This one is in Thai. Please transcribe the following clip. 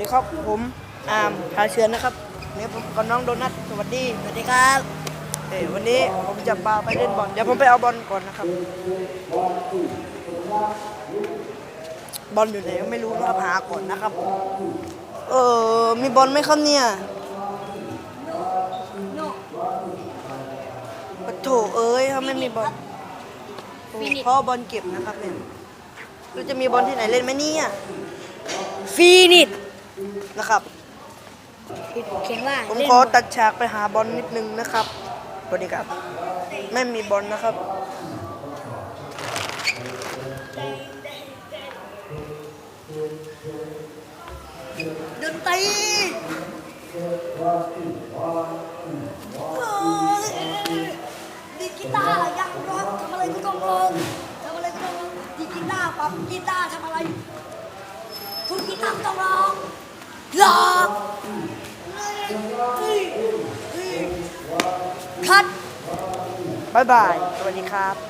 ดีครับผมอามพาเชือนนะครับเนี่ยผมกับน้องโดนัทสวัสดีสวัสดีครับเอ้ยวันนี้ผมจะพาไปเล่นบอลเดี๋ยวผมไปเอาบอลก่อนนะครับ บอลอยู่ไหนไม่รู้นะครับหาก่อนนะครับ เออมีบอลไหมครับเนี่ยปะโถเอ้ยถ้าไม่มีบอลพราะเอบอลเก็บนะครับเนี่ยเราจะมีบอลที่ไหนเล่นไหมเนี่ยฟีนิต นะครับเขียนว่าผมเล่นขอตัดฉากไปหาบอลนิดนึงนะครับสวัสดีครับ ไม่มีบอลนะครับดนตรีดีกีตาร์ยังร้องทำอะไรก็ต้องร้องทำอะไรก็ต้องร้องดีกีตาร์ปั๊มกีตาร์ทำอะไร ทุกกีตาร์ก็ต้องร้อง ล้อคัดบายบาย สวัสดีครับ